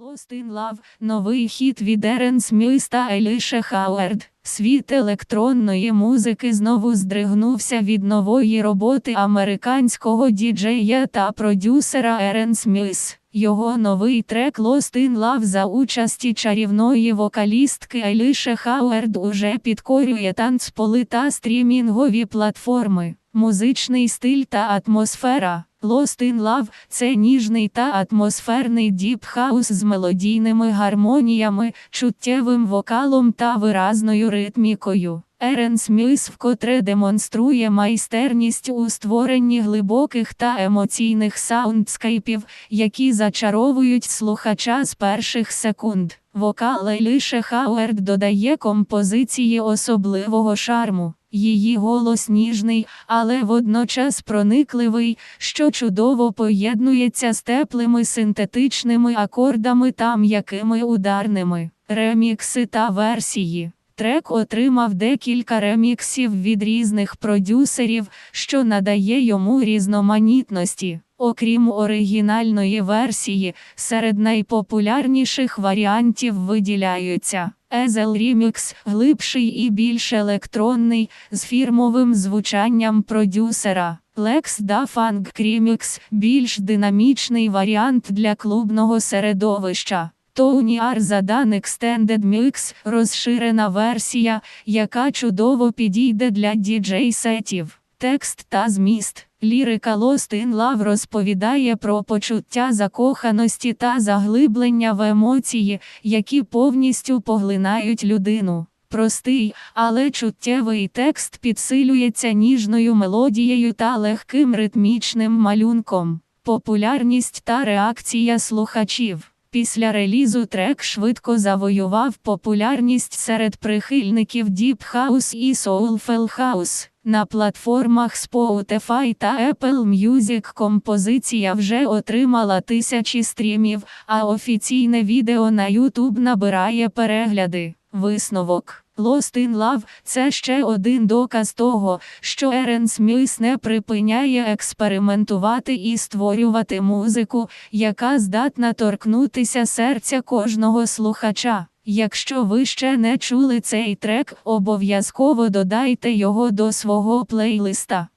Lost in Love – новий хіт від Ерен Смюйс та Еліше Хауерд. Світ електронної музики знову здригнувся від нової роботи американського діджея та продюсера Ерен Смюйс. Його новий трек Lost in Love за участі чарівної вокалістки Еліше Хауерд уже підкорює танцполи та стрімінгові платформи. Музичний стиль та атмосфера. Lost in Love – це ніжний та атмосферний діп-хаус з мелодійними гармоніями, чуттєвим вокалом та виразною ритмікою. Ерен Смюйс вкотре демонструє майстерність у створенні глибоких та емоційних саундскейпів, які зачаровують слухача з перших секунд. Вокал Еліше Хауерд додає композиції особливого шарму. Її голос ніжний, але водночас проникливий, що чудово поєднується з теплими синтетичними акордами та м'якими ударними. Ремікси та версії. Трек отримав декілька реміксів від різних продюсерів, що надає йому різноманітності. Окрім оригінальної версії, серед найпопулярніших варіантів виділяються Ezel Remix, глибший і більш електронний, з фірмовим звучанням продюсера. Lex Da Funk Remix – більш динамічний варіант для клубного середовища. Tony Arzadan Extended Mix – розширена версія, яка чудово підійде для діджей-сетів. Текст та зміст. Лірика in Love розповідає про почуття закоханості та заглиблення в емоції, які повністю поглинають людину. Простий, але чуттєвий текст підсилюється ніжною мелодією та легким ритмічним малюнком. Популярність та реакція слухачів. Після релізу трек швидко завоював популярність серед прихильників Deep House і Soulful House. На платформах Spotify та Apple Music композиція вже отримала тисячі стрімів, а офіційне відео на YouTube набирає перегляди. Висновок Lost in Love – це ще один доказ того, що Ерен Сміс не припиняє експериментувати і створювати музику, яка здатна торкнутися серця кожного слухача. Якщо ви ще не чули цей трек, обов'язково додайте його до свого плейлиста.